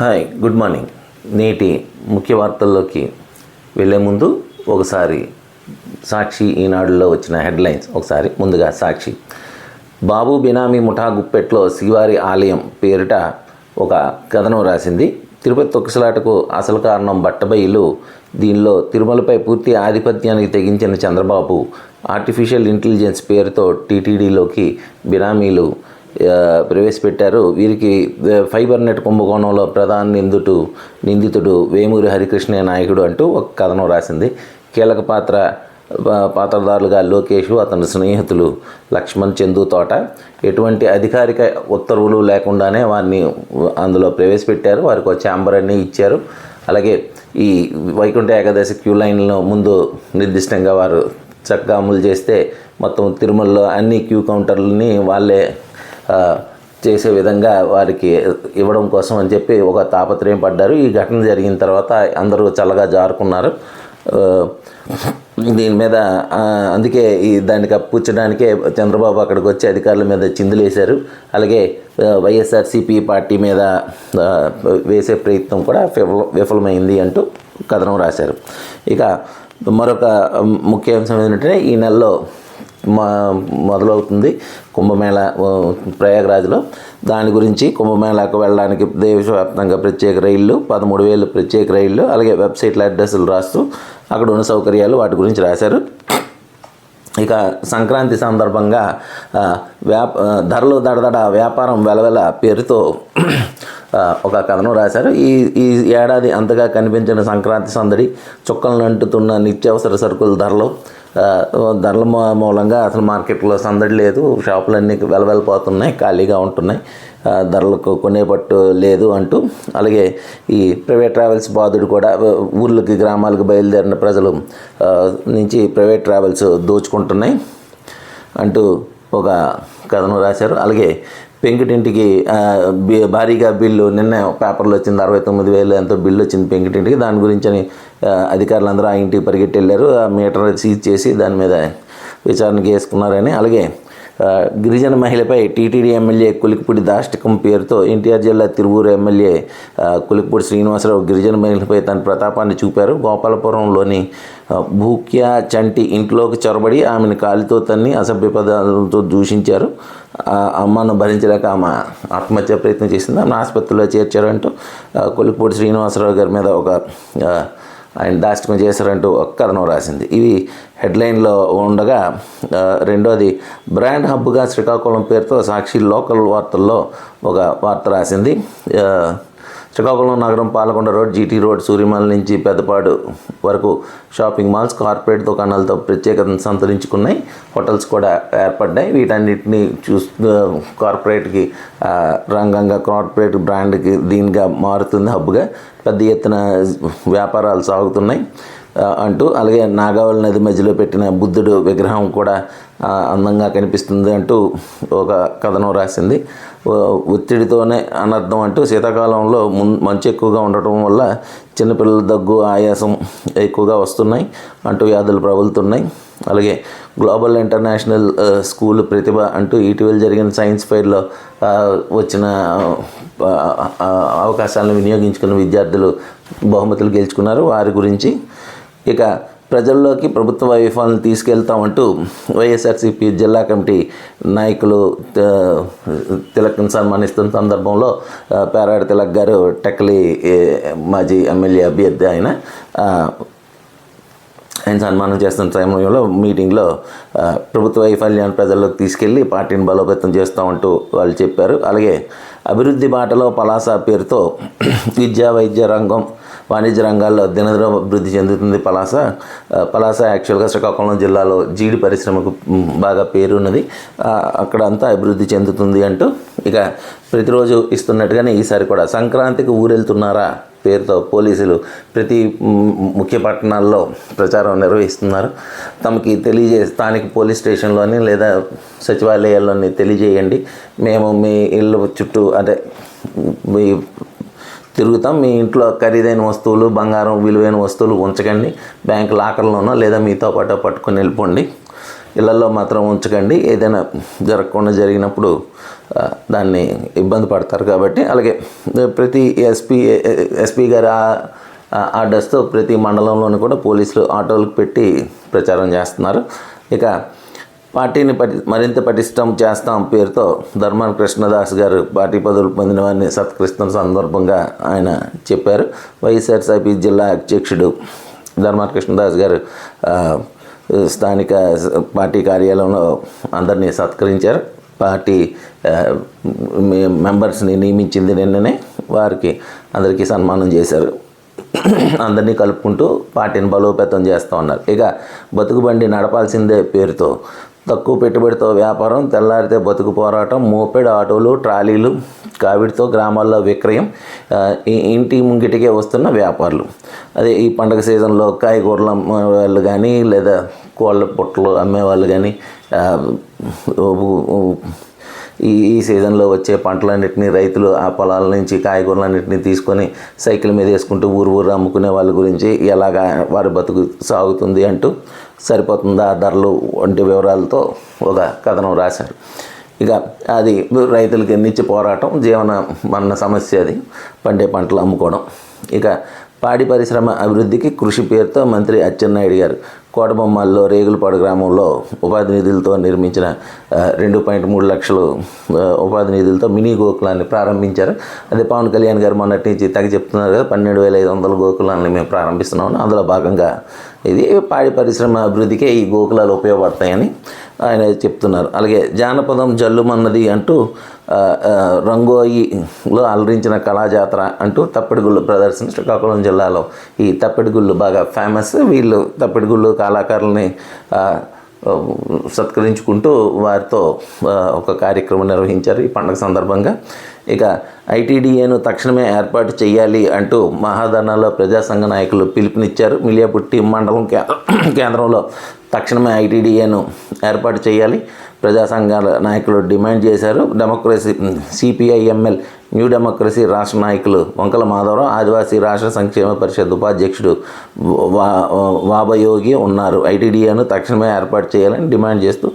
Hi good morning. నేటి ముఖ్య వార్తల్లోకి వెళ్ళే ముందు ఒకసారి సాక్షి ఈనాడులో వచ్చిన హెడ్లైన్స్. ఒకసారి ముందుగా సాక్షి. బాబు బినామీ ముఠా గుప్పెట్లో శ్రీవారి ఆలయం పేరిట ఒక కథనం రాసింది. తిరుపతి తొక్కిసలాటకు అసలు కారణం బట్టబయలు. దీనిలో తిరుమలపై పూర్తి ఆధిపత్యానికి తెగించిన చంద్రబాబు ఆర్టిఫిషియల్ ఇంటెలిజెన్స్ పేరుతో టీటీడీలోకి బినామీలు ప్రవేశపెట్టారు. వీరికి ఫైబర్ నెట్ కుంభకోణంలో ప్రధాన నిందితుడు నిందితుడు వేమూరి హరికృష్ణ నాయకుడు అంటూ ఒక కథనం రాసింది. కీలక పాత్ర పాత్రదారులుగా పాత్రధారులుగా లోకేష్ అతని స్నేహితులు లక్ష్మణ్ చందు తోట. ఎటువంటి అధికారిక ఉత్తర్వులు లేకుండానే వారిని అందులో ప్రవేశపెట్టారు. వారికి ఒక ఛాంబర్ అన్ని ఇచ్చారు. అలాగే ఈ వైకుంఠ ఏకాదశి క్యూ లైన్లో ముందు నిర్దిష్టంగా వారు చక్కగా అమలు చేస్తే మొత్తం తిరుమలలో అన్ని క్యూ కౌంటర్లని వాళ్ళే చేసే విధంగా వారికి ఇవ్వడం కోసం అని చెప్పి ఒక తాపత్రయం పడ్డారు. ఈ ఘటన జరిగిన తర్వాత అందరూ చల్లగా జారుకున్నారు. దీని మీద అందుకే ఈ దాన్ని కప్పుచ్చడానికే చంద్రబాబు అక్కడికి వచ్చి అధికారుల మీద చిందులేశారు. అలాగే వైఎస్ఆర్సీపీ పార్టీ మీద వేసే ప్రయత్నం కూడా విఫల- విఫలమైంది అంటూ కథనం రాశారు. ఇక మరొక ముఖ్య అంశం ఏంటంటే ఈ నెలలో మొదలవుతుంది కుంభమేళ ప్రయాగరాజ్లో. దాని గురించి కుంభమేళాకు వెళ్ళడానికి దేశవ్యాప్తంగా ప్రత్యేక రైళ్ళు పదమూడు వేలు ప్రత్యేక రైళ్ళు అలాగే వెబ్సైట్ల అడ్రస్లు రాస్తూ అక్కడ ఉన్న సౌకర్యాలు వాటి గురించి రాశారు. ఇక సంక్రాంతి సందర్భంగా వ్యాప ధరలు దడదడ వ్యాపారం వెలవెల పేరుతో ఒక కథనం రాశారు. ఈ ఈ ఏడాది అంతగా కనిపించిన సంక్రాంతి సందడి చుక్కలను అంటుతున్న నిత్యావసర సరుకుల ధరలు ధరల మూ- మూలంగా అసలు మార్కెట్లో సందడి లేదు. షాపులన్నీ వెలవెలిపోతున్నాయి ఖాళీగా ఉంటున్నాయి. ధరలకు కొనే పట్టు లేదు అంటూ. అలాగే ఈ ప్రైవేట్ ట్రావెల్స్ బాధుడు కూడా ఊర్లకి గ్రామాలకు బయలుదేరిన ప్రజలు నుంచి ప్రైవేట్ ట్రావెల్స్ దోచుకుంటున్నాయి అంటూ ఒక కథను రాశారు. అలాగే పెంకుటింటికి భారీగా బిల్లు నిన్న పేపర్లో వచ్చింది అరవై తొమ్మిది వేలు ఎంతో బిల్లు వచ్చింది పెంకుటింటికి. దాని గురించి అని అధికారులందరూ ఆ ఇంటికి పరిగెట్టి వెళ్ళారు ఆ మీటర్ సీజ్ చేసి దాని మీద విచారణకి వేసుకున్నారని అలాగే గిరిజన మహిళపై టీటీడీ ఎమ్మెల్యే కులికిపూడి దాష్టికం పేరుతో ఎన్టీఆర్ జిల్లా తిరువూరు ఎమ్మెల్యే కులికిపూడి శ్రీనివాసరావు గిరిజన మహిళపై తన ప్రతాపాన్ని చూపారు. గోపాలపురంలోని భూక్యా చంటి ఇంట్లోకి చొరబడి ఆమెను కాలితో తన్ని అసభ్య పదాలతో దూషించారు. అమ్మను భరించలేక ఆమె ఆత్మహత్య ప్రయత్నం చేసింది. ఆమెను ఆసుపత్రిలో చేర్చారంటూ కొలిపూడి శ్రీనివాసరావు గారి మీద ఒక ఆయన దాష్టికం చేశారంటూ ఒక కథనం రాసింది. ఇవి హెడ్లైన్లో ఉండగా రెండోది బ్రాండ్ హబ్గా శ్రీకాకుళం పేరుతో సాక్షి లోకల్ వార్తల్లో ఒక వార్త రాసింది. శ్రీకాకుళం నగరం Palakonda road GT road Suryamala నుంచి పెద్దపాడు వరకు షాపింగ్ మాల్స్ కార్పొరేట్ దుకాణాలతో ప్రత్యేకతను సంతరించుకున్నాయి. హోటల్స్ కూడా ఏర్పడ్డాయి. వీటన్నిటిని చూస్ కార్పొరేట్కి రంగంగా కార్పొరేట్ బ్రాండ్కి దీనిగా మారుతుంది హబ్గా పెద్ద ఎత్తున వ్యాపారాలు సాగుతున్నాయి. అంటూ అలాగే నాగావళి నది మధ్యలో పెట్టిన బుద్ధుడు విగ్రహం కూడా అందంగా కనిపిస్తుంది అంటూ ఒక కథనం రాసింది. ఒత్తిడితోనే అనర్థం అంటూ శీతాకాలంలో మున్ మంచు ఎక్కువగా ఉండటం వల్ల చిన్నపిల్లల దగ్గు ఆయాసం ఎక్కువగా వస్తున్నాయి అంటూ వ్యాధులు ప్రబలుతున్నాయి. అలాగే గ్లోబల్ ఇంటర్నేషనల్ స్కూల్ ప్రతిభ అంటూ ఇటీవల జరిగిన సైన్స్ ఫెయిర్లో వచ్చిన అవకాశాలను వినియోగించుకున్న విద్యార్థులు బహుమతులు గెలుచుకున్నారు. వారి గురించి ఇక ప్రజల్లోకి ప్రభుత్వ వైఫల్యాలను తీసుకెళ్తామంటూ వైఎస్ఆర్సీపీ జిల్లా కమిటీ నాయకులు తిలక్ను తిలక్ని సన్మానిస్తున్న సందర్భంలో పేరాడ తిలక్ గారు టెక్లీ మాజీ ఎమ్మెల్యే అభ్యర్థి ఆయన ఆయన సన్మానం చేస్తున్న సమయంలో మీటింగ్లో ప్రభుత్వ వైఫల్యాన్ని ప్రజల్లోకి తీసుకెళ్ళి పార్టీని బలోపేతం చేస్తామంటూ వాళ్ళు చెప్పారు. అలాగే అభివృద్ధి బాటలో పలాస పేరుతో విద్యా వైద్య రంగం వాణిజ్య రంగాల్లో దినదిన అభివృద్ధి చెందుతుంది పలాస. పలాస యాక్చువల్గా శ్రీకాకుళం జిల్లాలో జీడి పరిశ్రమకు బాగా పేరున్నది. ఉన్నది అక్కడ అంతా అభివృద్ధి చెందుతుంది అంటూ ఇక ప్రతిరోజు ఇస్తున్నట్టుగానే ఈసారి కూడా. సంక్రాంతికి ఊరెళ్తున్నారా? పేరుతో పోలీసులు ప్రతి ముఖ్య పట్టణాల్లో ప్రచారం నిర్వహిస్తున్నారు. తమకి తెలియజే స్థానిక పోలీస్ స్టేషన్లోని లేదా సచివాలయాల్లోని తెలియజేయండి. మేము మీ ఇల్లు చుట్టూ అంటే మీ తిరుగుతాం. మీ ఇంట్లో ఖరీదైన వస్తువులు బంగారం విలువైన వస్తువులు ఉంచకండి. బ్యాంక్ లాకర్లోనో లేదా మీతో పాటు పట్టుకొని వెళ్ళిపోండి. ఇళ్ళలో మాత్రం ఉంచకండి. ఏదైనా జరగకుండా జరిగినప్పుడు దాన్ని ఇబ్బంది పడతారు కాబట్టి అలాగే ప్రతి ఎస్పీ ఎస్పీ గారి ఆ- ఆర్డర్స్తో ప్రతి మండలంలోనూ కూడా పోలీసులు ఆటోలకు పెట్టి ప్రచారం చేస్తున్నారు. ఇక పార్టీని పటి మరింత పటిష్టం చేస్తాం పేరుతో ధర్మాన కృష్ణదాస్ గారు పార్టీ పదవులు పొందిన వారిని సత్కరిస్తున్న సందర్భంగా ఆయన చెప్పారు. వైఎస్ఆర్సీపీ జిల్లా అధ్యక్షుడు ధర్మాన కృష్ణదాస్ గారు స్థానిక పార్టీ కార్యాలయంలో అందరినీ సత్కరించారు. పార్టీ మెంబర్స్ని నియమించింది నిన్ననే వారికి అందరికీ సన్మానం చేశారు. అందరినీ కలుపుకుంటూ పార్టీని బలోపేతం చేస్తూ ఉన్నారు. ఇక బతుకుబండి నడపాల్సిందే పేరుతో. తక్కువ పెట్టుబడితో వ్యాపారం తెల్లారితే బతుకు పోరాటం మోపెడ్ ఆటోలు ట్రాలీలు కావిడితో గ్రామాల్లో విక్రయం ఇంటి ముంగిటికే వస్తున్న వ్యాపారులు. అదే ఈ పండగ సీజన్లో కాయగూరలు అమ్మే వాళ్ళు కానీ లేదా కోళ్ళ పుట్టలు అమ్మేవాళ్ళు కానీ ఈ ఈ సీజన్లో వచ్చే పంటలన్నింటినీ రైతులు ఆ పొలాల నుంచి కాయగూరలన్నింటినీ తీసుకొని సైకిల్ మీద వేసుకుంటూ ఊరు ఊరు అమ్ముకునే వాళ్ళ గురించి ఎలాగా వారి బతుకు సాగుతుంది అంటూ సరిపోతుందా ధరలు వంటి వివరాలతో ఒక కథనం రాశారు. ఇక అది రైతులకి నిత్య పోరాటం జీవన మరణ సమస్య అది. పండే పంటలు అమ్ముకోవడం. ఇక పాడి పరిశ్రమ అభివృద్ధికి కృషి పేరుతో మంత్రి అచ్చెన్నాయుడు గారు కోటబొమ్మల్లో రేగులపాడు గ్రామంలో ఉపాధి నిధులతో నిర్మించిన రెండు పాయింట్ మూడు లక్షలు ఉపాధి నిధులతో మినీ గోకులాన్ని ప్రారంభించారు. అదే పవన్ కళ్యాణ్ గారు మొన్నటి నుంచి తగ్గ చెప్తున్నారు కదా పన్నెండు వేల ఐదు వందల గోకులాన్ని మేము ప్రారంభిస్తున్నాము అందులో భాగంగా ఇది పాడి పరిశ్రమ అభివృద్ధికే ఈ గోకులాలు ఉపయోగపడతాయని ఆయన చెప్తున్నారు. అలాగే జానపదం జల్లుమన్నది అంటూ రంగోయిలో అలరించిన కళాజాతర అంటూ తప్పిడిగుళ్ళు ప్రదర్శన శ్రీకాకుళం జిల్లాలో ఈ తప్పిడిగుళ్ళు బాగా ఫేమస్ వీళ్ళు తప్పిడిగుళ్ళు కళాకారులని సత్కరించుకుంటూ వారితో ఒక కార్యక్రమం నిర్వహించారు ఈ పండుగ సందర్భంగా. ఇక ఐటీడీఏను తక్షణమే ఏర్పాటు చేయాలి అంటూ మహాధర్నాలో ప్రజాసంఘ నాయకులు పిలుపునిచ్చారు. మిలియాపుట్టి మండలం కేంద్రంలో తక్షణమే ఐటీడీఏను ఏర్పాటు చేయాలి. ప్రజాసంఘాల నాయకులు డిమాండ్ చేశారు. డెమోక్రసీ సిపిఐఎంఎల్ న్యూ డెమోక్రసీ రాష్ట్ర నాయకులు వంకల మాధవరావు ఆదివాసీ రాష్ట్ర సంక్షేమ పరిషత్ ఉపాధ్యక్షుడు వాబయోగి ఉన్నారు. ఐటీడీఏను తక్షణమే ఏర్పాటు చేయాలని డిమాండ్ చేస్తూ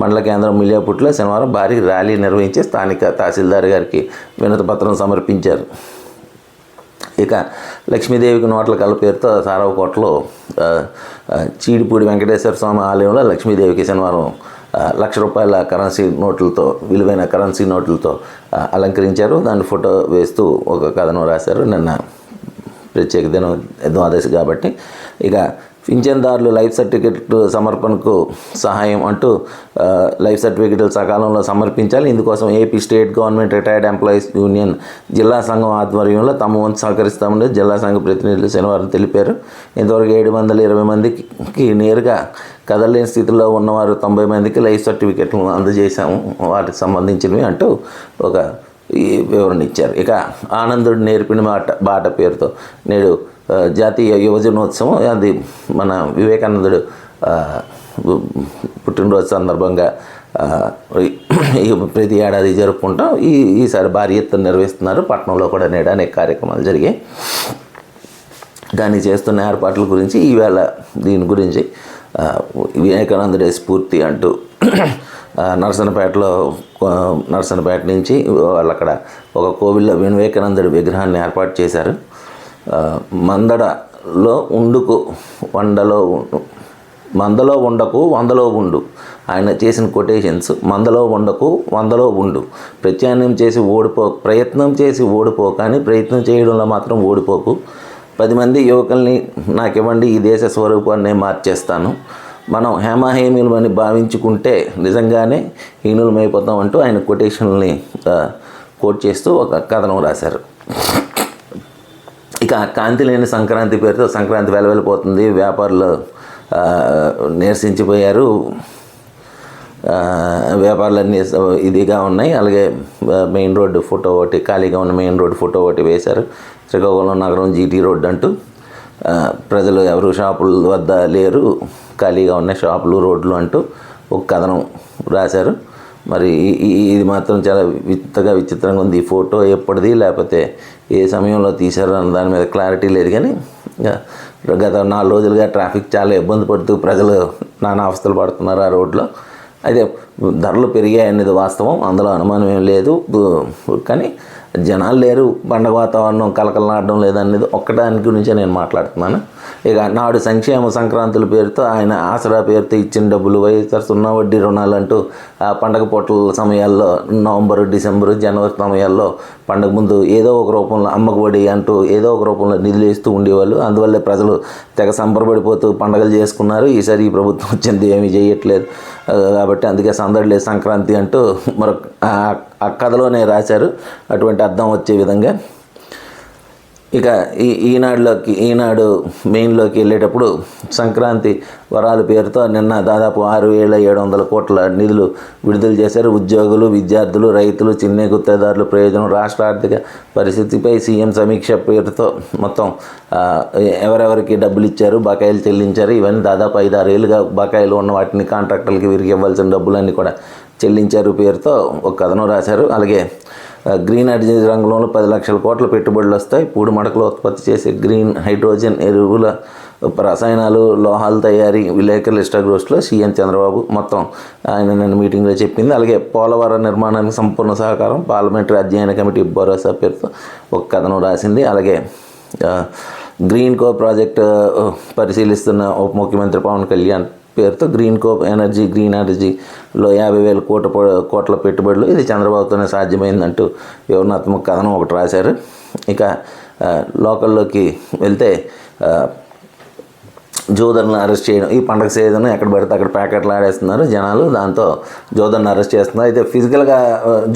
మండల కేంద్రం మిలియాపుట్లో శనివారం భారీ ర్యాలీ నిర్వహించి స్థానిక తహసీల్దార్ గారికి వినతిపత్రం సమర్పించారు. ఇక లక్ష్మీదేవికి నోట్ల కల పేరుతో సారవకోటలో చీడిపూడి వెంకటేశ్వర స్వామి ఆలయంలో లక్ష్మీదేవికి శనివారం లక్ష రూపాయల కరెన్సీ నోట్లతో విలువైన కరెన్సీ నోట్లతో అలంకరించారు. దాన్ని ఫోటో వేస్తూ ఒక కథను రాశారు. నిన్న ప్రత్యేక దినం ద్వాదశి కాబట్టి. ఇక పింఛన్దారులు లైఫ్ సర్టిఫికెట్ సమర్పణకు సహాయం అంటూ లైఫ్ సర్టిఫికెట్లు సకాలంలో సమర్పించాలి. ఇందుకోసం AP state government retired employees union జిల్లా సంఘం ఆధ్వర్యంలో తమ వంతు సహకరిస్తామని జిల్లా సంఘ ప్రతినిధులు శనివారం తెలిపారు. ఇంతవరకు ఏడు వందల ఇరవై మందికి నేరుగా కదలలేని స్థితిలో ఉన్నవారు తొంభై మందికి లైఫ్ సర్టిఫికెట్లను అందజేశాము. వాటికి సంబంధించినవి అంటూ ఒక ఈ వివరణ ఇచ్చారు. ఇక ఆనందుడు నేర్పిన మాట బాట పేరుతో నేడు జాతీయ యువజనోత్సవం అది మన వివేకానందుడు పుట్టినరోజు సందర్భంగా ప్రతి ఏడాది జరుపుకుంటాం ఈ ఈసారి భారీ ఎత్తున నిర్వహిస్తున్నారు. పట్టణంలో కూడా నేడు అనేక కార్యక్రమాలు జరిగాయి. దాన్ని చేస్తున్న ఏర్పాట్ల గురించి ఈవేళ దీని గురించి వివేకానందుడే స్ఫూర్తి అంటూ నరసనపేటలో నరసనపేట నుంచి వాళ్ళు అక్కడ ఒక కోవిల్లో వివేకానందుడి విగ్రహాన్ని ఏర్పాటు చేశారు. మందడలో ఉండుకు వండలో మందలో ఉండకు వందలో ఉండు. ఆయన చేసిన కొటేషన్స్ మందలో ఉండకు వందలో ఉండు. ప్రత్యామ్నాయం చేసి ఓడిపో ప్రయత్నం చేసి ఓడిపో కానీ ప్రయత్నం చేయడంలో మాత్రం ఓడిపోకు. పది మంది యువకుల్ని నాకు ఇవ్వండి ఈ దేశ స్వరూపాన్ని మార్చేస్తాను. మనం హేమాహేమీలమని భావించుకుంటే నిజంగానే హీనులమైపోతాం అంటూ ఆయన కొటేషన్ని కోట్ చేస్తూ ఒక కథనం రాశారు. ఇక కాంతి లేని సంక్రాంతి పేరుతో సంక్రాంతి వెలవెలిపోతుంది. వ్యాపారులు నిరసించిపోయారు. నీరసించిపోయారు వ్యాపారాలన్నీ ఇదిగా ఉన్నాయి. అలాగే మెయిన్ రోడ్డు ఫోటో ఒకటి ఖాళీగా ఉన్న మెయిన్ రోడ్డు ఫోటో ఒకటి వేశారు. శ్రీకాకుళం నగరం జీటీ రోడ్డు అంటూ ప్రజలు ఎవరు షాపుల వద్ద లేరు ఖాళీగా ఉన్న షాపులు రోడ్లు అంటూ ఒక కథనం రాశారు. మరి ఇది మాత్రం చాలా విత్తగా విచిత్రంగా ఉంది. ఈ ఫోటో ఎప్పటిది లేకపోతే ఏ సమయంలో తీశారు అన్న దాని మీద క్లారిటీ లేదు కానీ గత నాలుగు రోజులుగా ట్రాఫిక్ చాలా ఇబ్బంది పడుతూ ప్రజలు నానా అవస్థలు పడుతున్నారు ఆ రోడ్లో. అయితే ధరలు పెరిగాయి అనేది వాస్తవం అందులో అనుమానం ఏం లేదు. కానీ జనాలు లేరు పండగ వాతావరణం కలకలనాడడం లేదనేది ఒక్కదాని గురించే నేను మాట్లాడుతున్నాను. ఇక నాడు సంక్షేమ సంక్రాంతుల పేరుతో ఆయన ఆసరా పేరుతో ఇచ్చిన డబ్బులు వైఎస్ఆర్ సున్నా వడ్డీ రుణాలు అంటూ ఆ పండగ పూటల సమయాల్లో నవంబర్ డిసెంబర్ జనవరి సమయాల్లో పండగ ముందు ఏదో ఒక రూపంలో అమ్మకు వడి అంటూ ఏదో ఒక రూపంలో నిధులు ఇస్తూ ఉండేవాళ్ళు. అందువల్లే ప్రజలు తెగ సంబరపడిపోతూ పండగలు చేసుకున్నారు. ఈసారి ఈ ప్రభుత్వం వచ్చింది ఏమీ చేయట్లేదు. కాబట్టి అందుకే సందడి లేదు సంక్రాంతి అంటూ మరొక ఆ కథలోనే రాశారు. అటువంటి అర్థం వచ్చే విధంగా ఇక ఈ ఈనాడులోకి ఈనాడు మెయిన్లోకి వెళ్ళేటప్పుడు సంక్రాంతి వరాల పేరుతో నిన్న దాదాపు ఆరు వేల ఏడు వందల కోట్ల నిధులు విడుదల చేశారు. ఉద్యోగులు విద్యార్థులు రైతులు చిన్న గుత్తేదారుల ప్రయోజనం రాష్ట్ర ఆర్థిక పరిస్థితిపై సీఎం సమీక్ష పేరుతో మొత్తం ఎవరెవరికి డబ్బులు ఇచ్చారు బకాయిలు చెల్లించారు. ఇవన్నీ దాదాపు ఐదు ఆరు ఏళ్ళుగా బకాయిలు ఉన్న వాటిని కాంట్రాక్టర్లకి వీరికి ఇవ్వాల్సిన డబ్బులన్నీ కూడా చెల్లించారు పేరుతో ఒక కథనం రాశారు. అలాగే గ్రీన్ హైడ్రోజన్ రంగంలో పది లక్షల కోట్ల పెట్టుబడులు వస్తాయి. పూడి మడకలు ఉత్పత్తి చేసే గ్రీన్ హైడ్రోజన్ ఎరువుల రసాయనాలు లోహాల తయారీ విలేకరుల ఇష్టాగోష్ఠిలో సీఎం చంద్రబాబు మొత్తం ఆయన నిన్న మీటింగ్లో చెప్పింది. అలాగే పోలవరం నిర్మాణానికి సంపూర్ణ సహకారం పార్లమెంటరీ అధ్యయన కమిటీ భరోసా పేరుతో ఒక కథనం రాసింది. అలాగే గ్రీన్ కో ప్రాజెక్ట్ పరిశీలిస్తున్న ఉప ముఖ్యమంత్రి పవన్ కళ్యాణ్ పేరుతో గ్రీన్ కోప్ ఎనర్జీ గ్రీన్ ఎనర్జీలో యాభై వేల కోట కోట్ల పెట్టుబడులు. ఇది చంద్రబాబుతోనే సాధ్యమైందంటూ వివరణాత్మక కథనం ఒకటి రాశారు. ఇక లోకల్లోకి వెళ్తే జోదర్ని అరెస్ట్ చేయడం ఈ పండగ సీజన్ ఎక్కడ పడితే అక్కడ ప్యాకెట్లు ఆడేస్తున్నారు జనాలు దాంతో జోదర్ని అరెస్ట్ చేస్తున్నారు. అయితే ఫిజికల్గా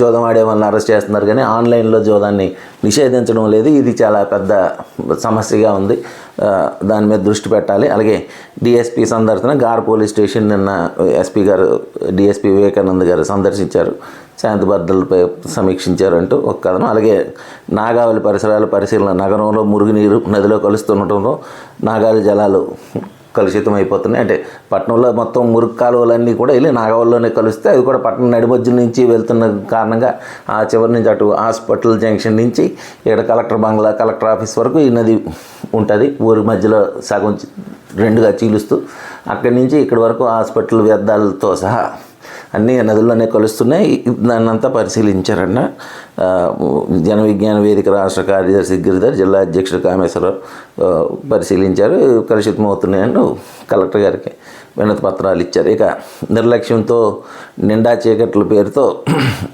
జోదం ఆడే వాళ్ళని అరెస్ట్ చేస్తున్నారు కానీ ఆన్లైన్లో జోదాన్ని నిషేధించడం లేదు. ఇది చాలా పెద్ద సమస్యగా ఉంది. దాని మీద దృష్టి పెట్టాలి. అలాగే డిఎస్పీ సందర్శన గార్ పోలీస్ స్టేషన్ నిన్న ఎస్పీ గారు డిఎస్పీ వివేకానంద్ గారు సందర్శించారు. శాంతి భద్రతలపై సమీక్షించారంటూ ఒక కథనం. అలాగే నాగావళి పరిసరాల పరిశీలన నగరంలో మురుగునీరు నదిలో కలుస్తుండటంలో నాగావళి జలాలు కలుషితం అయిపోతున్నాయి అంటే పట్టణంలో మొత్తం మురుగు కాలువలన్నీ కూడా వెళ్ళి నాగవల్లోనే కలుస్తే అది కూడా పట్టణం నడిమధ్య నుంచి వెళ్తున్న కారణంగా ఆ చివరి నుంచి అటు హాస్పిటల్ జంక్షన్ నుంచి ఇక్కడ కలెక్టర్ బంగ్లా కలెక్టర్ ఆఫీస్ వరకు ఈ నది ఉంటుంది. ఊరి మధ్యలో సగం రెండుగా చీలుస్తూ అక్కడి నుంచి ఇక్కడి వరకు హాస్పిటల్ వ్యర్థాలతో సహా అన్నీ నదుల్లోనే కలుస్తున్నాయి. దాన్నంతా పరిశీలించారన్న జన విజ్ఞాన వేదిక రాష్ట్ర కార్యదర్శి గిరిధర్ జిల్లా అధ్యక్షుడు కామేశ్వరరావు పరిశీలించారు. కలుషితమవుతున్నాయని కలెక్టర్ గారికి వినతి పత్రాలు ఇచ్చారు. ఇక నిర్లక్ష్యంతో నిండా చీకట్ల పేరుతో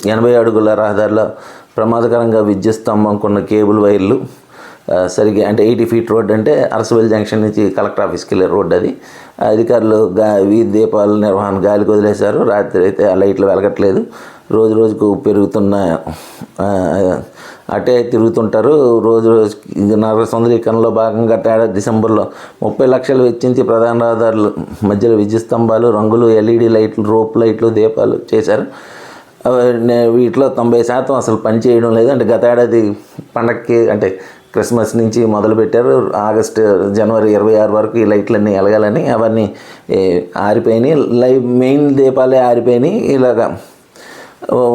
ఎనభై అడుగుల రహదారిలో ప్రమాదకరంగా విద్యుత్ స్తంభం కొన్న కేబుల్ వైర్లు సరిగ్గా అంటే ఎయిటీ ఫీట్ రోడ్ అంటే అరసవెల్ జంక్షన్ నుంచి కలెక్టర్ ఆఫీస్కి వెళ్ళే రోడ్ అది. అధికారులు గా వీధి దీపాల నిర్వహణ గాలికి వదిలేశారు. రాత్రి అయితే ఆ లైట్లు వెలగట్లేదు. రోజు రోజుకు పెరుగుతున్న అటే తిరుగుతుంటారు. రోజు రోజుకి నగర సుందరీకరణలో భాగంగా తేడా డిసెంబర్లో ముప్పై లక్షలు వెచ్చించి ప్రధాన రహదారులు మధ్యలో విద్యుత్ స్తంభాలు రంగులు ఎల్ఈడి లైట్లు రోప్ లైట్లు దీపాలు చేశారు. నే- వీటిలో తొంభై శాతం అసలు పని చేయడం లేదు. అంటే గత ఏడాది పండక్కి అంటే క్రిస్మస్ నుంచి మొదలుపెట్టారు. ఆగస్టు జనవరి ఇరవై ఆరు వరకు ఈ లైట్లన్నీ ఎలగాలని అవన్నీ ఆరిపోయినాయి. Live main దీపాలే ఆరిపోయినాయి. ఇలాగా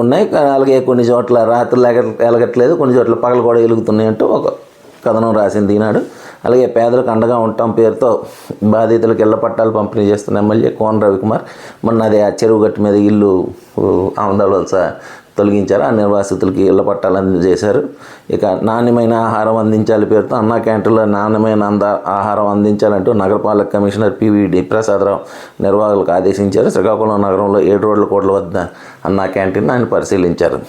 ఉన్నాయి. అలాగే కొన్ని చోట్ల రాత్రులు ఎగ ఎలగట్లేదు కొన్ని చోట్ల పగలు కూడా వెలుగుతున్నాయి అంటూ ఒక కథనం రాసింది ఈనాడు. అలాగే పేదలకు అండగా ఉంటాం పేరుతో బాధితులకు ఇళ్ళ పట్టాలు పంపిణీ చేస్తున్న ఎమ్మెల్యే కోన రవికుమార్ మొన్న అదే ఆ చెరువు గట్టు మీద ఇల్లు ఆందోళన తొలగించారు. ఆ నిర్వాసితులకి ఇళ్ళ పట్టాలు అందజేశారు. ఇక నాణ్యమైన ఆహారం అందించాలి పేరుతో అన్నా క్యాంటీన్లో నాణ్యమైన అంద ఆహారం అందించాలంటూ నగరపాలక కమిషనర్ పివిడి ప్రసాదరావు నిర్వాహకులకు ఆదేశించారు. శ్రీకాకుళం నగరంలో ఏడు రోడ్ల కోట్ల వద్ద అన్నా క్యాంటీన్ ఆయన పరిశీలించారు.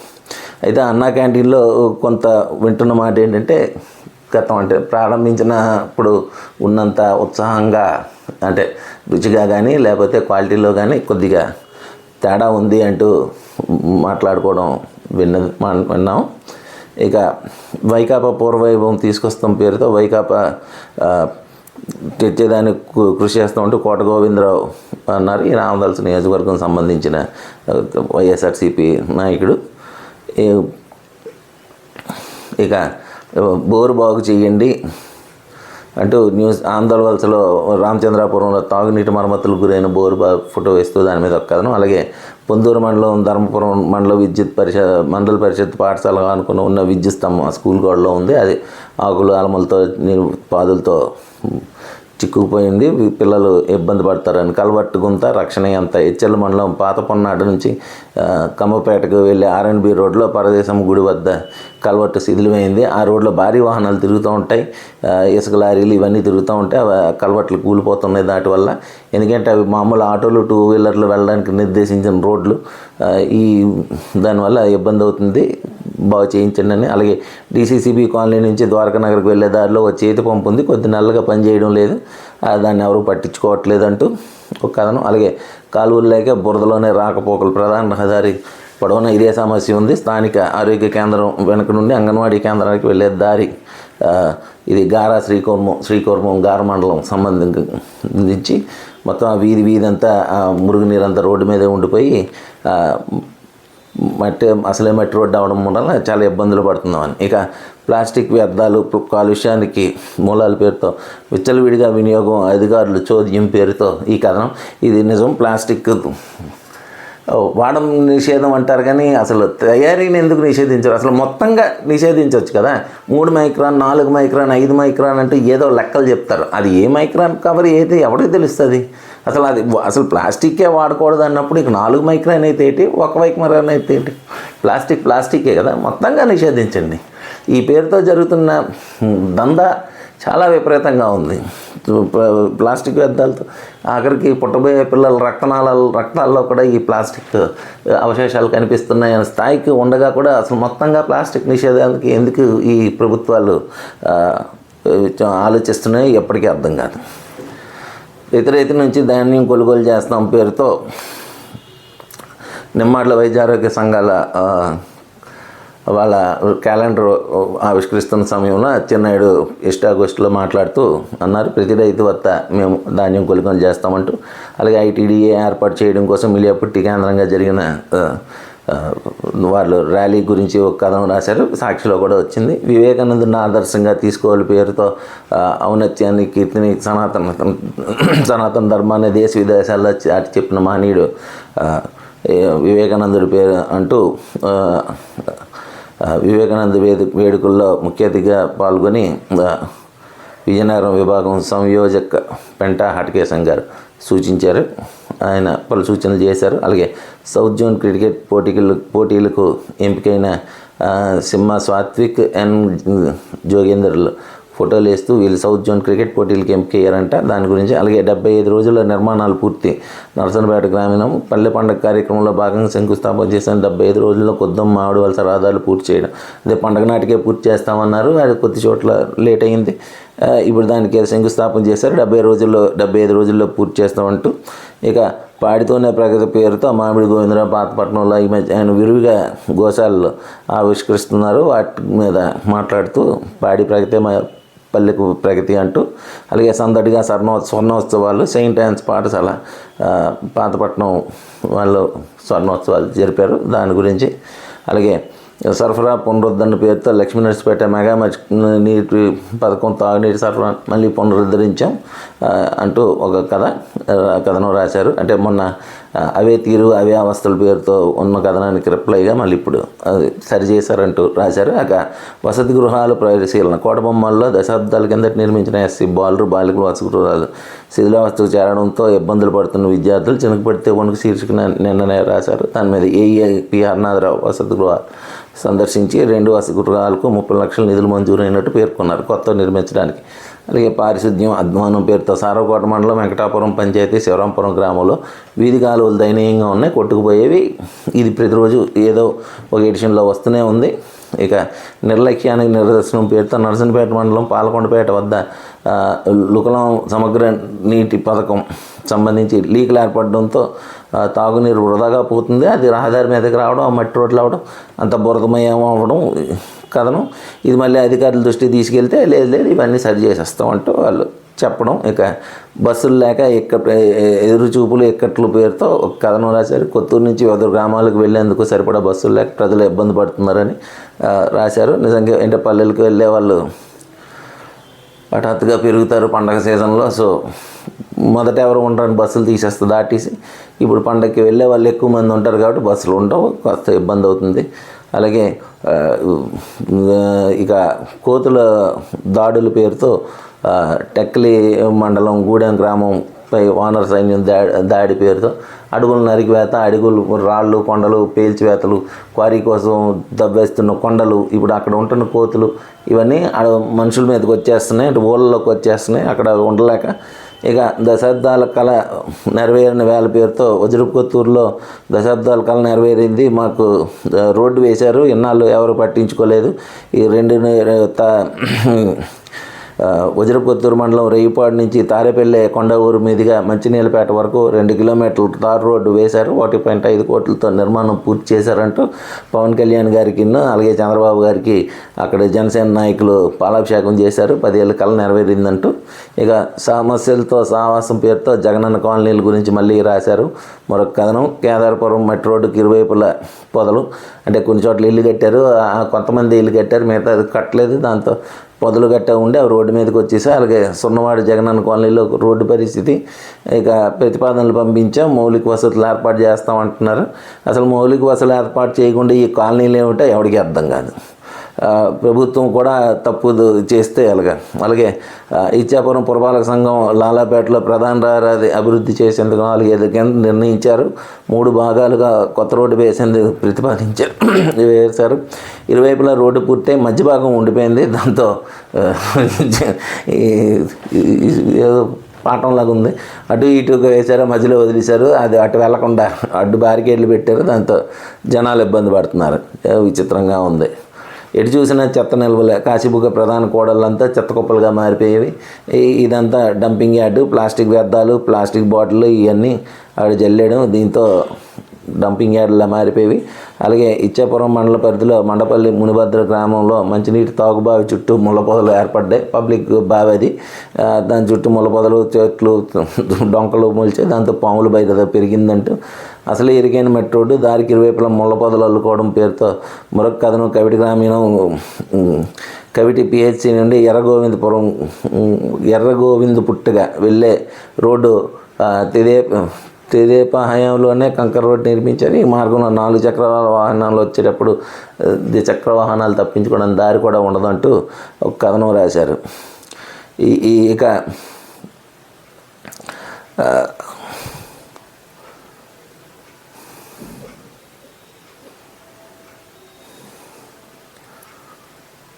అయితే అన్నా క్యాంటీన్లో కొంత వింటున్న మాట ఏంటంటే గతం అంటే ప్రారంభించినప్పుడు ఉన్నంత ఉత్సాహంగా అంటే రుచిగా కానీ లేకపోతే క్వాలిటీలో కానీ కొద్దిగా తేడా ఉంది అంటూ మాట్లాడుకోవడం విన్న మా- విన్నాం. ఇక వైకాపా పూర్వవైభవం తీసుకొస్తాం పేరుతో వైకాపా తెచ్చేదానికి కృషి చేస్తూ ఉంటూ కోట గోవిందరావు అన్నారు. ఈ రామదాల్స్ నియోజకవర్గం సంబంధించిన వైఎస్ఆర్సీపీ నాయకుడు. ఈ- ఇక బోరు బాగు చేయండి అంటూ న్యూస్ ఆందోళన రామచంద్రాపురంలో తాగునీటి మరమ్మతులకు గురైన బోరు ఫోటో వేస్తూ దాని మీద ఒక కథనం. అలాగే పొందూరు మండలం ధర్మపురం మండల విద్యుత్ పరిషత్ మండల పరిషత్ పాఠశాల అనుకున్న ఉన్న విద్యుత్ స్తంభం స్కూల్ గోడలో ఉంది. అది ఆకులు అలమలతో నీరు పాదులతో చిక్కుకుపోయింది పిల్లలు ఇబ్బంది పడతారని కలవట్టు గుంత రక్షణ ఎంత హెచ్ఎల్ మండలం పాత పొన్నాడు నుంచి కమ్మపేటకు వెళ్ళే ఆర్ఎన్బి రోడ్లో పరదేశం గుడి వద్ద కల్వర్టు శిథిలమైంది. ఆ రోడ్లో భారీ వాహనాలు తిరుగుతూ ఉంటాయి. ఇసుక లారీలు ఇవన్నీ తిరుగుతూ ఉంటాయి అవి కల్వర్ట్లు కూలిపోతున్నాయి దాటి వల్ల. ఎందుకంటే అవి మామూలు ఆటోలు టూ వీలర్లు వెళ్ళడానికి నిర్దేశించిన రోడ్లు. ఈ దానివల్ల ఇబ్బంది అవుతుంది. బాగు చేయించండి అని. అలాగే డీసీసీబీ కాలనీ నుంచి ద్వారకా నగర్కి వెళ్ళే దారిలో ఒక చేతి పంపు ఉంది. కొద్ది నెలలుగా పనిచేయడం లేదు. దాన్ని ఎవరు పట్టించుకోవట్లేదు అంటూ ఒక కథనం. అలాగే కాలువలు లేక బురదలోనే రాకపోకలు. ప్రధాన రహదారి పొడవున ఇదే సమస్య ఉంది. స్థానిక ఆరోగ్య కేంద్రం వెనుక నుండి అంగన్వాడీ కేంద్రానికి వెళ్ళే దారి ఇది గారా శ్రీకూర్మం శ్రీకూర్మం గార మండలం సంబంధించి మొత్తం ఆ వీధి వీధి అంతా మురుగునీరు అంతా రోడ్డు మీదే ఉండిపోయి మట్టి అసలే మట్టి రోడ్డు అవడం వల్ల చాలా ఇబ్బందులు పడుతున్నామని. ఇక ప్లాస్టిక్ వ్యర్థాలు కాలుష్యానికి మూలాల పేరుతో విచ్చలవిడిగా వినియోగం అధికారులు చోద్యం పేరుతో ఈ కథనం. ఇది నిజం ప్లాస్టిక్ వాడడం నిషేధం అంటారు కానీ అసలు తయారీని ఎందుకు నిషేధించారు? అసలు మొత్తంగా నిషేధించవచ్చు కదా? మూడు మైక్రాన్ నాలుగు మైక్రాన్ ఐదు మైక్రాన్ అంటే ఏదో లెక్కలు చెప్తారు. అది ఏ మైక్రాన్ కవర్ ఏది ఎవరికి తెలుస్తుంది? అసలు అది అసలు ప్లాస్టిక్కే వాడకూడదు అన్నప్పుడు ఇక నాలుగు మైక్రాన్ అయితే ఏంటి? ఒక మైక్రాన్ అయితే ఏంటి? ప్లాస్టిక్ ప్లాస్టికే కదా? మొత్తంగా నిషేధించండి. ఈ పేరుతో జరుగుతున్న దందా చాలా విపరీతంగా ఉంది. ప్లాస్టిక్ వ్యర్థాలతో ఆఖరికి పుట్టబోయే పిల్లల రక్తనాల రక్తాల్లో కూడా ఈ ప్లాస్టిక్ అవశేషాలు కనిపిస్తున్నాయి అనే స్థాయికి ఉండగా కూడా అసలు మొత్తంగా ప్లాస్టిక్ నిషేధానికి ఎందుకు ఈ ప్రభుత్వాలు ఆలోచిస్తున్నాయి ఎప్పటికీ అర్థం కాదు. ఇతర రైతు నుంచి ధాన్యం కొనుగోలు చేస్తాం పేరుతో నిమ్మాడ్ల వైద్య ఆరోగ్య సంఘాల వాళ్ళ క్యాలెండర్ ఆవిష్కరిస్తున్న సమయంలో అచ్చెన్నాయుడు ఇష్టాగోష్ఠిలో మాట్లాడుతూ అన్నారు ప్రతి రైతు వద్ద మేము ధాన్యం కొనుగోలు చేస్తామంటూ. అలాగే ఐటీడీఏ ఏర్పాటు చేయడం కోసం మిలియాపుట్టి కేంద్రంగా జరిగిన వాళ్ళు ర్యాలీ గురించి ఒక కథనం రాశారు. సాక్షిలో కూడా వచ్చింది. వివేకానందుని ఆదర్శంగా తీసుకోవాలి పేరుతో ఔన్నత్యాన్ని కీర్తిని సనాతన సనాతన ధర్మాన్ని దేశ విదేశాల్లో చాటి చెప్పిన మహనీయుడు వివేకానందుడి పేరు అంటూ వివేకానంద వేదిక వేడుకల్లో ముఖ్య అతిథిగా పాల్గొని విజయనగరం విభాగం సంయోజక పెంటా హటకేశం గారు సూచించారు. ఆయన పలు సూచనలు చేశారు. అలాగే సౌత్ జోన్ క్రికెట్ పోటీలు పోటీలకు ఎంపికైన సింహ సాత్విక్ ఎన్ జోగేందర్లు ఫోటోలు వేస్తూ వీళ్ళు సౌత్ జోన్ క్రికెట్ పోటీలకి ఎంపికయ్యారంట. దాని గురించి అలాగే డెబ్బై ఐదు రోజుల నిర్మాణాలు పూర్తి. నరసనపేట గ్రామీణం పల్లె పండగ కార్యక్రమంలో భాగంగా శంకుస్థాపన చేసిన డెబ్బై ఐదు రోజుల్లో కొద్దం మామిడి వలస రహదారులు పూర్తి చేయడం. అదే పండగ నాటికే పూర్తి చేస్తామన్నారు. అది కొద్ది చోట్ల లేట్ అయింది. ఇప్పుడు దానికి శంకుస్థాపన చేశారు. డెబ్బై రోజుల్లో డెబ్బై ఐదు రోజుల్లో పూర్తి చేస్తామంటూ ఇక పాడితోనే ప్రగతి పేరుతో మామిడి గోవిందరావు పాతపట్నంలో ఈ మధ్య ఆయన విరివిగా గోశాలలో ఆవిష్కరిస్తున్నారు. వాటి మీద మాట్లాడుతూ పాడి ప్రగతి మా పల్లెకు ప్రగతి అంటూ అలాగే సందడిగా స్వర్ణో స్వర్ణోత్సవాలు సెయింట్ యాన్స్ పాఠశాల పాతపట్నం వాళ్ళు స్వర్ణోత్సవాలు జరిపారు. దాని గురించి అలాగే సరఫరా పునరుద్ధరణ పేరుతో లక్ష్మీ నర్సిపేట మెగా మచ్ నీటి పథకం తాగునీటి సరఫరా మళ్ళీ పునరుద్ధరించాం అంటూ ఒక కథ కథను కథనం రాశారు. అంటే మొన్న అవే తీరు అవే అవస్థల పేరుతో ఉన్న కథనానికి రిప్లైగా మళ్ళీ ఇప్పుడు అది సరి చేశారంటూ రాశారు. అక వసతి గృహాలు పరిశీలన కోటబొమ్మల్లో దశాబ్దాల కిందట నిర్మించిన ఎస్సీ బాలురు బాలికలు వసతి గృహాలు శిథిలావస్థకు చేరడంతో ఇబ్బందులు పడుతున్న విద్యార్థులు చినుకుపడితే వణుకు శీర్షిక నిన్ననే రాశారు. దాని మీద ఏఈపి హర్నాథరావు వసతి గృహాలు సందర్శించి రెండు వసతి గృహాలకు ముప్పై లక్షల నిధులు మంజూరైనట్టు పేర్కొన్నారు. కొత్త నిర్మించడానికి అలాగే పారిశుద్ధ్యం అధ్వానం పేరుతో సారవకోట మండలం వెంకటాపురం పంచాయతీ శివరాంపురం గ్రామంలో వీధి కాలువలు దయనీయంగా ఉన్నాయి. కొట్టుకుపోయేవి. ఇది ప్రతిరోజు ఏదో ఒక ఎడిషన్లో వస్తూనే ఉంది. ఇక నిర్లక్ష్యానికి నిదర్శనం పేరుతో నరసనపేట మండలం పాలకొండపేట వద్ద లుకలం సమగ్ర నీటి పథకం సంబంధించి లీకులు ఏర్పడడంతో తాగునీరు వృధాగా పోతుంది. అది రహదారి మీదకి రావడం ఆ మట్టి రోడ్లు అవడం అంత బురదమయం అవ్వడం కథనం. ఇది మళ్ళీ అధికారుల దృష్టికి తీసుకెళ్తే లేదు లేదు ఇవన్నీ సరి చేసేస్తాం అంటూ వాళ్ళు చెప్పడం. ఇక బస్సులు లేక ఇక్కడ ఎదురు చూపులు ఎక్కట్లు పేరుతో ఒక కథనం రాశారు. కొత్తూరు నుంచి వివిధ గ్రామాలకు వెళ్ళేందుకు సరిపడా బస్సులు లేక ప్రజలు ఇబ్బంది పడుతున్నారని రాశారు. నిజంగా అంటే పల్లెలకు వెళ్ళే వాళ్ళు హఠాత్తుగా పెరుగుతారు పండగ సీజన్లో. సో మొదట ఎవరు ఉండరని బస్సులు తీసేస్తే దాటేసి ఇప్పుడు పండగకి వెళ్ళే వాళ్ళు ఎక్కువ మంది ఉంటారు కాబట్టి బస్సులు ఉండవు కాస్త ఇబ్బంది అవుతుంది. అలాగే ఇక కోతుల దాడుల పేరుతో టెక్లీ మండలం గూడెం గ్రామం పై వానర సైన్యం దాడి దాడి పేరుతో అడుగులు నరికివేత అడుగులు రాళ్ళు కొండలు పేల్చివేతలు క్వారీ కోసం దబ్బేస్తున్న కొండలు ఇప్పుడు అక్కడ ఉంటున్న కోతులు ఇవన్నీ ఆడ మనుషుల మీదకి వచ్చేస్తున్నాయి అంటే ఊళ్ళలోకి వచ్చేస్తున్నాయి అక్కడ ఉండలేక ఇక దశాబ్దాల కళ నెరవేరిన వేల పేరుతో వజ్రపుకొత్తూరులో దశాబ్దాల కళ నెరవేరింది. మాకు రోడ్డు వేశారు. ఇన్నాళ్ళు ఎవరు పట్టించుకోలేదు. ఈ రెండు త- వజ్రపుత్తూరు మండలం రేయిపాడు నుంచి తారేపల్లె కొండవూరు మీదుగా మంచినీళ్ళపేట వరకు రెండు కిలోమీటర్లు తార్ రోడ్డు వేశారు. ఒకటి పాయింట్ ఐదు కోట్లతో నిర్మాణం పూర్తి చేశారంటూ పవన్ కళ్యాణ్ గారికి అలాగే చంద్రబాబు గారికి అక్కడ జనసేన నాయకులు పాలాభిషేకం చేశారు. పదేళ్ళ కళ నెరవేరిందంటూ ఇక సమస్యలతో సావాసం పేరుతో జగనన్న కాలనీల గురించి మళ్ళీ రాశారు. మరొక కథనం కేదారపురం మట్టి రోడ్డుకి ఇరువైపుల పొదలు అంటే కొన్ని చోట్ల ఇల్లు కట్టారు. కొంతమంది ఇల్లు కట్టారు. మిగతా అది కట్టలేదు. దాంతో పొదలు గట్ట ఉండి ఆ రోడ్డు మీదకి వచ్చేసి అలాగే సున్నవాడు జగనన్న కాలనీలో రోడ్డు పరిస్థితి. ఇక ప్రతిపాదనలు పంపించాం మౌలిక వసతులు ఏర్పాటు చేస్తామంటున్నారు. అసలు మౌలిక వసతులు ఏర్పాటు చేయకుండా ఈ కాలనీలు ఏమిటో ఎవరికి అర్థం కాదు. ప్రభుత్వం కూడా తప్పు చేస్తే అలాగా అలాగే ఇచ్చాపురం పురపాలక సంఘం లాలాపేటలో ప్రధాన రహదారి అభివృద్ధి చేసేందుకు నాలుగైదు కింద నిర్ణయించారు. మూడు భాగాలుగా కొత్త రోడ్డు వేసేందుకు ప్రతిపాదించారు. వేశారు. ఇరువైపులా రోడ్డు పూర్తయి మధ్య భాగం ఉండిపోయింది. దాంతో ఏదో పాఠంలాగా ఉంది. అటు ఇటు వేశారు మధ్యలో వదిలేశారు. అది అటు వెళ్ళకుండా అడ్డు బారికేడ్లు పెట్టారు. దాంతో జనాలు ఇబ్బంది పడుతున్నారు. విచిత్రంగా ఉంది. ఎటు చూసినా చెత్త నిల్వలే. కాశీబుగ్గ ప్రధాన కూడళ్ళంతా చెత్త కుప్పలుగా మారిపోయేవి. ఇదంతా డంపింగ్ యార్డు ప్లాస్టిక్ వ్యర్థాలు ప్లాస్టిక్ బాటిల్ ఇవన్నీ ఆడ జల్లేయడం దీంతో డంపింగ్ యార్డులా మారిపోయి అలాగే ఇచ్చాపురం మండల పరిధిలో మండపల్లి మునిభద్ర గ్రామంలో మంచినీటి తాగుబావి చుట్టూ ముళ్ళ పొదలు ఏర్పడ్డాయి. పబ్లిక్ బావి అది. దాని చుట్టూ ముళ్ళ పొదలు చెట్లు డొంకలు మూల్చే దాంతో పాములు బయట పెరిగిందంటూ. అసలు ఇరిగైన మెట్ట రోడ్డు దారికి ఇరువైపులా ముళ్ళ పొదలు అల్లుకోవడం పేరుతో మరొక కథను కవిటి గ్రామీణం కవిటి పిహెచ్సి నుండి ఎర్రగోవిందపురం ఎర్రగోవింద పుట్టుగా వెళ్ళే రోడ్డు తెదే తిదే తెదేపా హయాంలోనే కంకర్ రోడ్ నిర్మించారు ఈ మార్గంలో నాలుగు చక్ర వాహనాలు వచ్చేటప్పుడు ద్విచక్ర వాహనాలు తప్పించుకోవడానికి దారి కూడా ఉండదంటూ ఒక కథనం రాశారు. ఈ ఈ ఇక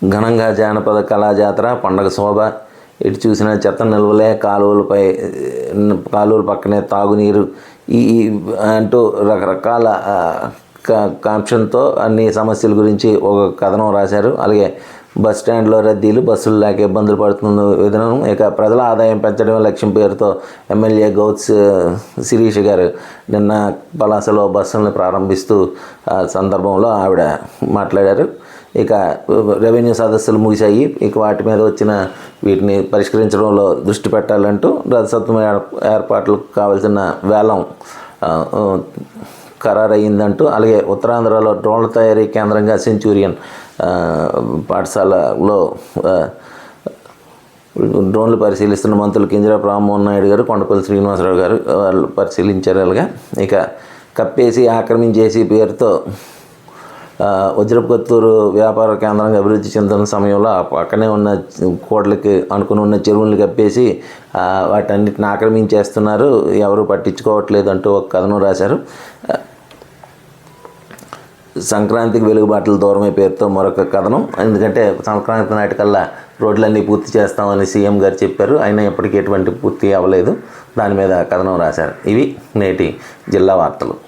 ఘనంగా జానపద కళాజాతర పండగ శోభ ఇటు చూసిన చెత్త నిల్వలే కాలువలపై కాలువల పక్కనే తాగునీరు ఈ అంటూ రకరకాల కాంక్షన్తో కా- కాంక్షంతో అన్ని సమస్యల గురించి ఒక కథనం రాశారు. అలాగే బస్ స్టాండ్లో రద్దీలు బస్సులు లేక ఇబ్బందులు పడుతున్న విధానం ఇక ప్రజల ఆదాయం పెంచడం లక్ష్యం పేరుతో ఎమ్మెల్యే గౌత్స్ శిరీష్ గారు నిన్న పలాసలో బస్సులను ప్రారంభిస్తూ సందర్భంలో ఆవిడ మాట్లాడారు. ఇక రెవెన్యూ సదస్సులు ముగిశాయి. ఇక వాటి మీద వచ్చిన వీటిని పరిష్కరించడంలో దృష్టి పెట్టాలంటూ రథసత్వం ఏర్పాట్లకు కావాల్సిన వేలం ఖరారయ్యిందంటూ అలాగే ఉత్తరాంధ్రలో డ్రోన్ల తయారీ కేంద్రంగా సెంచూరియన్ పాఠశాలలో డ్రోన్లు పరిశీలిస్తున్న మంత్రులు కింజరాపు రామ్మోహన్ నాయుడు గారు కొండపల్లి శ్రీనివాసరావు గారు వాళ్ళు పరిశీలించారు అలాగా. ఇక కప్పేసి ఆక్రమించేసి పేరుతో వజ్రపుకొత్తూరు వ్యాపార కేంద్రంగా అభివృద్ధి చెందుతున్న సమయంలో పక్కనే ఉన్న కోట్లకి అనుకుని ఉన్న చెరువులు కప్పేసి వాటన్నిటిని ఆక్రమించేస్తున్నారు. ఎవరు పట్టించుకోవట్లేదు అంటూ ఒక కథనం రాశారు. సంక్రాంతికి వెలుగుబాటల దూరమే పేరుతో మరొక కథనం. ఎందుకంటే సంక్రాంతి నాటికల్లా రోడ్లన్నీ పూర్తి చేస్తామని సీఎం గారు చెప్పారు. అయినా ఇప్పటికీ ఎటువంటి పూర్తి అవ్వలేదు. దాని మీద కథనం రాశారు. ఇవి నేటి జిల్లా వార్తలు.